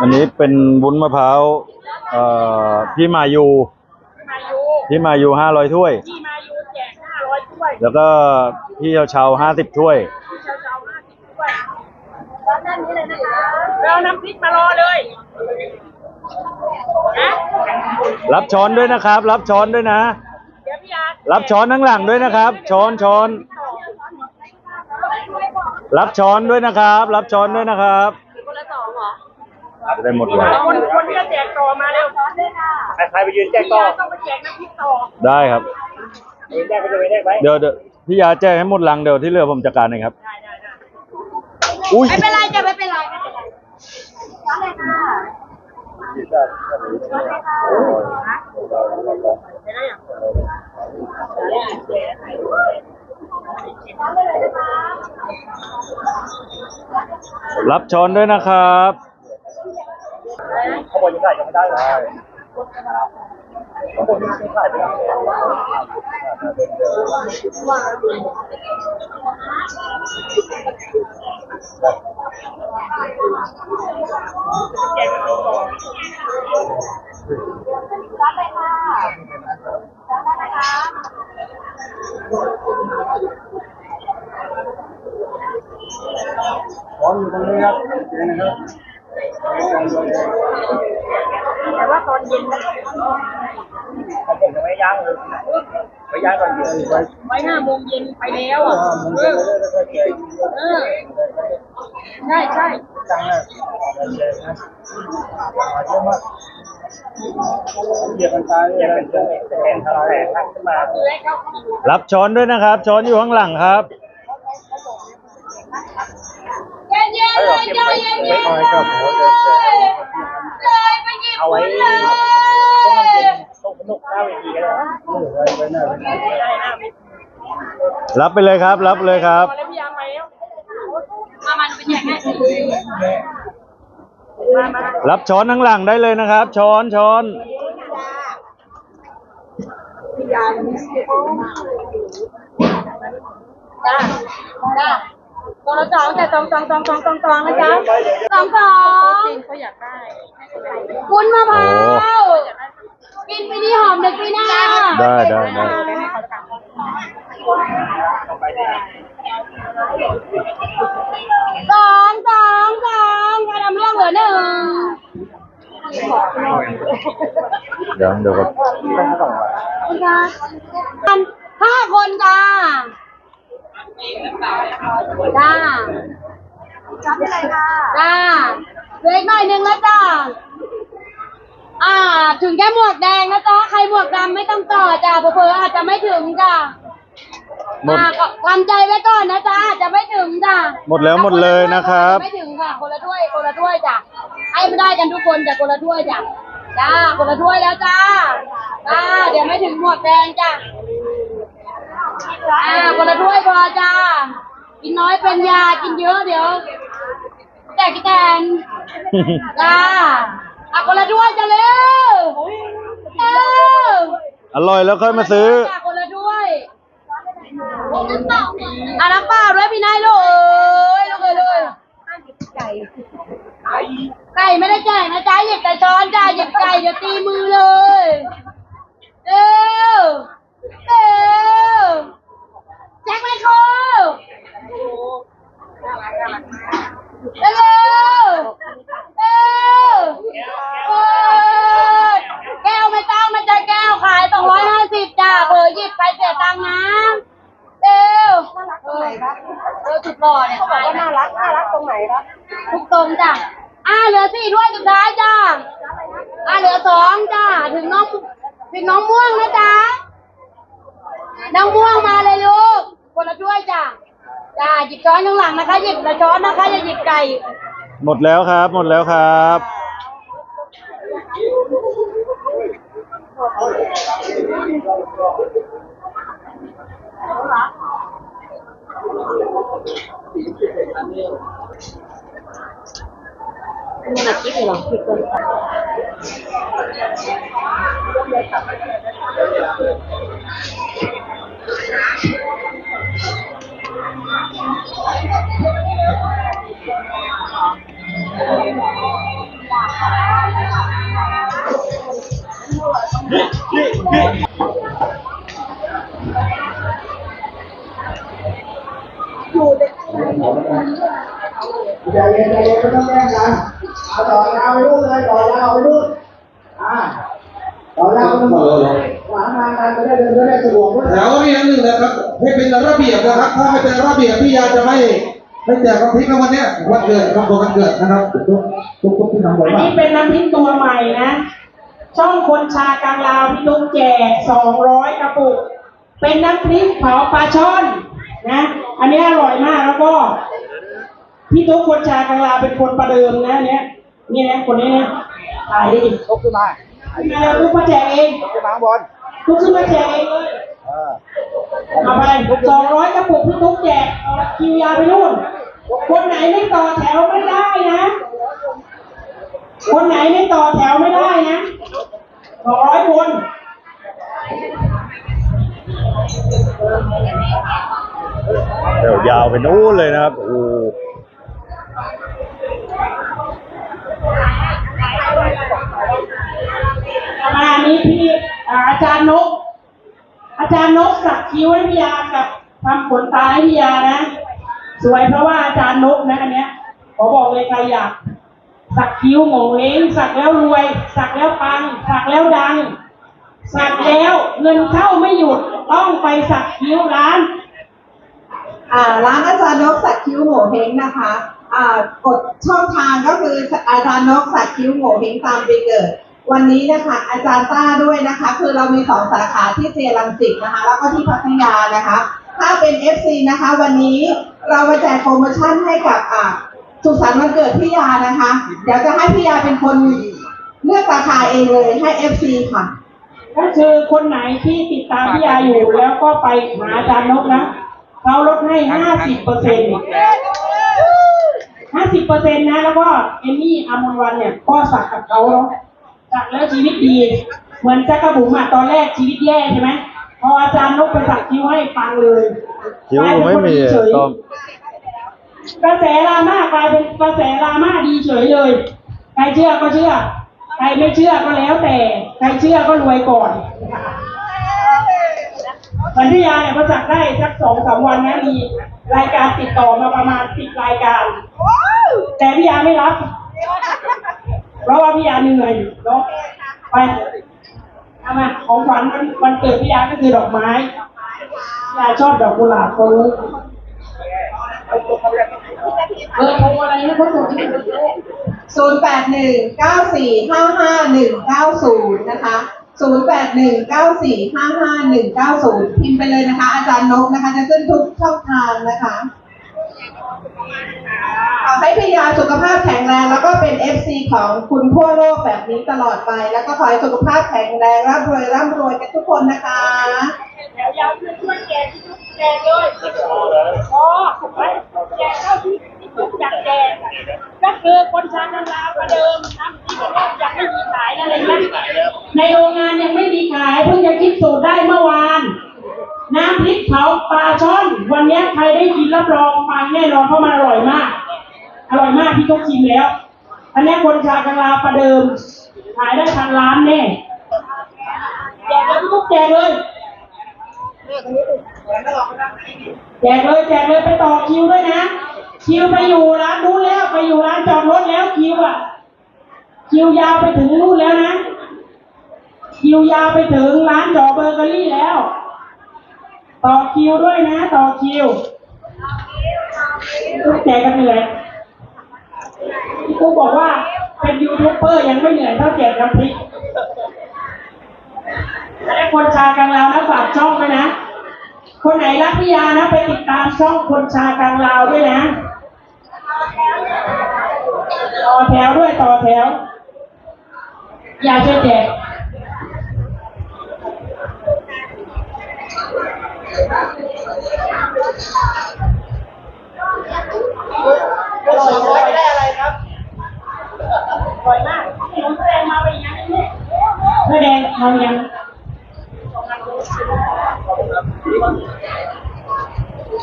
อันนี้เป็นวุ้นมะพร้าวเอ่อพี่มายูมายูพี่มายูห้าร้อยถ้วยที่มายูแจกห้าร้อยถ้วย แล้วก็พี่เชาเชาห้าสิบถ้วยที่เชาเชาห้าสิบถ้วยรับด้านนี้เลยนะคะเราน้ำพริกมารอเลยนะรับช้อนด้วยนะครับ รับช้อนด้วยนะเดี๋ยวพี่ยารับช้อนทั้งหลังด้วยนะครับ ช้อนช้อน รับช้อนด้วยนะครับ รับช้อนด้วยนะครับคนละสองเหรอจะได้หมดเลยคนคนที่จะแจกต่อมาเร็วใครไปยืนแจกพี่ต่อยาต้องไปแจกน้ำพริกต่อได้ครับยืนแจกไปจะไปได้ไหมเดี๋ยวเดี๋ยวพี่ยาแจ้งให้หมดลังเดี๋ยวที่เหลือผมจัดการเองครับได้ได้ได้อุ้ยไม่เป็นไรจ้ะไม่เป็นไรไม่เป็นไรไม่ได้อย่าง รับช้อนด้วยนะครับข้างบนยังได้ยังไม่ได้เลยข้างบนยังไม่ได้เลย พร้อมอยู่ตรงนี้ครับเจนะครับ แต่ว่าตอนเย็นนะของผมยังไม่ย่างเลยไม่ย่างก่อนเย็นไว้ไว้ห้าโมงเย็นไปแล้วอะเออได้ค่อยแก่เออใช่ใช่จังเลยเยอะมากเหยียบกันตายเหยียบกันเยอะเป็นทางแผลขึ้นมารับช้อนด้วยนะครับ ช้อนอยู่ข้างหลังครับ เย็นเย็นเลยเย็นเย็น ไม่คอยก็หัวเดินเจอเลยไปหยิบเอาไว้เลต้องยเย็นต้องสนุกหน้าเวทีกันเลยไว้หน้าเวทีได้นะไม่รับไปเลยครับ รับเลยครับพอแล้วพี่ยาไปแล้วมามาดูไปแจกให้มามารับช้อนข้างหลังได้เลยนะครับ ช้อนช้อนจ้าจ้า ตัวละสองแต่สองสองสองสองสองสองนะจ๊ะสองสองจีนเขาอยากได้วุ้นมะพร้าวกินไปนี่หอมเด็กปีหน้าได้ได้ได้สองสองสองกระดำร่วงเหลือหนึ่งเดี๋ยวเดี๋ยวครับคุณคะห้าคนจ้า จ้าจ้าเป็นไรค่ะจ้าเหลืออีกหน่อยหนึ่งแล้วจ้าอ่า ถึงแค่หมวกแดงนะจ๊ะ ใครหมวกดำไม่ต้องต่อจ้าเผลอๆอาจจะไม่ถึงจ้าหมด อ่าก็ทำใจไว้ก่อนนะจ๊ะอาจจะไม่ถึงจ้าหมดแล้วหมดเลยนะครับ ไม่ถึงค่ะ คนละถ้วย คนละถ้วยจ้ะให้ไม่ได้กันทุกคนจ้ะคนละถ้วยจ้ะจ้า คนละถ้วยแล้วจ้าจ้าเดี๋ยวไม่ถึงหมวกแดงจ้ะ อ่าคนละถ้วยพอจ้า กินน้อยเป็นยา กินเยอะเดี๋ยว แตกแตนจ้าอะคนละถ้วยจ้ะเร็วเร็วอร่อยแล้วค่อยมาซื้อ จ้ะคนละถ้วยอะน้ำเปล่าด้วยพี่นายลูกเอ้ยลูกเอ้ยลูกเอ้ยไก่ไม่ได้แจกนะจ๊ะหยิบแต่ช้อนจ้ะหยิบไก่เดี๋ยวตีมือเลยเร็วเร็ว แจ็คไมโครเร็วเร็วเออแก้วไม่ต้องนะจ๊ะแก้วขายสองร้อยห้าสิบจ้ะเผลอหยิบไปเสียตังค์นะเร็วเออเออจุดหล่อเนี่ยเขาบอกว่าน่ารักน่ารักตรงไหนครับทุกตรงจ้ะอ่าเหลือสี่ถ้วยสุดท้ายจ้ะอ่าเหลือสองจ้ะถึงน้องถึงน้องม่วงนะจ๊ะน้องม่วงมาเลยลูก คนละถ้วยจ้ะจ้ะหยิบช้อนข้างหลังนะคะหยิบละช้อนนะคะอย่าหยิบไก่หมดแล้วครับ หมดแล้วครับ มันอาทิตย์เหรอผิดกัน Jangan-jangan เป็นระเบียบพี่ยาจะไม่ไม่แจกน้ำพริกในวันเนี้ยวันเกิดครับวันเกิดนะครับทุกทุกทุกที่ทำบ่อยอันมากนี้เป็นน้ำพริกตัวใหม่นะ ช่องคนชากลางลาวพี่ตุ๊กแจกสองร้อยกระปุก เป็นน้ำพริกเผาปลาช่อนนะ อันนี้อร่อยมากแล้วก็พี่ตุ๊กคนชากลางลาวเป็นคนประเดิมนะเนี่ยนี่นะคนนี้นะถ่ายดิยกขึ้นมามาแล้วตุ๊กมาแจกเองยกขึ้นมาข้างบนตุ๊กขึ้นมาแจกเองเลย เออเอาไปสองร้อย คิวยาวไปนู่น คนไหนไม่ต่อแถวไม่ได้นะ คนไหนไม่ต่อแถวไม่ได้นะสองร้อยคนแถวยาวไปนู้นเลยนะครับ โอ้ประมาณนี้พี่อ่าอาจารย์นก อาจารย์นกสักคิ้วให้พี่ยากับทำขนตาให้พี่ยานะ สวยเพราะว่าอาจารย์นกนะอันเนี้ยขอบอกเลยใครอยาก สักคิ้วโงเล้งสักแล้วรวย สักแล้วปัง สักแล้วดัง สักแล้วเงินเข้าไม่หยุดต้องไปสักคิ้วร้าน อ่าร้านอาจารย์นกสักคิ้วโหเฮงนะคะอ่ากดช่องทางก็คืออาจารย์นกสักคิ้วโหเฮงตามไปเกิดวันนี้นะคะอาจารย์ต้าด้วยนะคะ คือเรามีสองสาขาที่เซรังสิตนะคะ แล้วก็ที่พัทยานะคะ ถ้าเป็น FC นะคะ วันนี้เรามาแจกโปรโมชั่นให้กับอ่าสุขสันต์วันเกิดพี่ยานะคะ เดี๋ยวจะให้พี่ยาเป็นคนเลือกราคาเองเลยให้ FC ค่ะ ก็คือคนไหนที่ติดตามพี่ยาอยู่แล้วก็ไปหาอาจารย์นกนะเขาลดให้ห้าสิบเปอร์เซ็นต์ห้าสิบเปอร์เซ็นต์นะแล้วก็เอมมี่อามรวันเนี่ยก็สักกับเขาเนาะสักแล้วชีวิตดี เหมือนจักรบุ๋มอะตอนแรกชีวิตแย่ใช่ไหม พออาจารย์นกไปสักคิ้วให้ปังเลยคิ้วกลายเป็นไม่คนมีดีอะเฉยต้อมกระแสดราม่ากลายเป็นกระแสดราม่าดีเฉยเลยใครเชื่อก็เชื่อใครไม่เชื่อก็แล้วแต่ใครเชื่อก็รวยก่อนวันที่ยาเนี่ยประจักษ์ได้สักสองสามวันนะมีรายการติดต่อมาประมาณสิบรายการ แต่พี่ยาไม่รับ เพราะว่าพี่ยาเหนื่อยเนาะไป เอามาของขวัญวันวันเกิดพี่ยาก็คือดอกไม้พี่ยาชอบดอกกุหลาบเขารู้เออโทรอะไรนะเขาส่งที่ศูนย์แปดหนึ่งเก้าสี่ห้าห้าหนึ่งเก้าศูนย์นะคะศูนย์แปดหนึ่งเก้าสี่ห้าห้าหนึ่งเก้าศูนย์พิมพ์ไปเลยนะคะ อาจารย์นกนะคะ จะขึ้นทุกช่องทางนะคะ ขอให้พี่ยาสุขภาพแข็งแรง แล้วก็เป็น FC ของคุณทั่วโลกแบบนี้ตลอดไป แล้วก็ขอให้สุขภาพแข็งแรงร่ำรวยร่ำรวยกันทุกคนนะคะ แถวยาวช่วยช่วยแจกแจกเลยพอไปแจกเท่าที่ที่ทุกอยากแจกก็คือคนชาติลาวประเดิมน้ำที่บอกยังไม่มีขายอะไรนะในโรงงานยังไม่มีขายเพิ่งจะคิดสูตรได้เมื่อวาน น้ำพริกเผาปลาช่อน วันนี้ใครได้กิน รับรองปังแน่นอนเพราะมันอร่อยมาก อร่อยมากพี่ทุกชิมแล้ว อันนี้คนชากังลาประเดิม ขายได้พันล้านแน่แจกเลยพี่ทุกแจกเลยแจกเลยแจกเลยไปต่อคิวด้วยนะ คิวไปอยู่ร้านนู้นแล้วไปอยู่ร้านจอดรถแล้วคิวอะ คิวยาวไปถึงนู่นแล้วนะ คิวยาวไปถึงร้านจอเบเกอรี่แล้ว ต่อคิวด้วยนะ ต่อคิว แจกกันเหนื่อยพี่กูบอกว่าเป็นยูทูบเบอร์ยังไม่เหนื่อยเท่าแจกน้ำพริกและคนชากังลาวนะฝากช่องด้วยนะ คนไหนรักพี่ยานะไปติดตามช่องคนชากลางลาวด้วยนะ ต่อแถวด้วยต่อแถว อย่าช่วยแจก บ่อ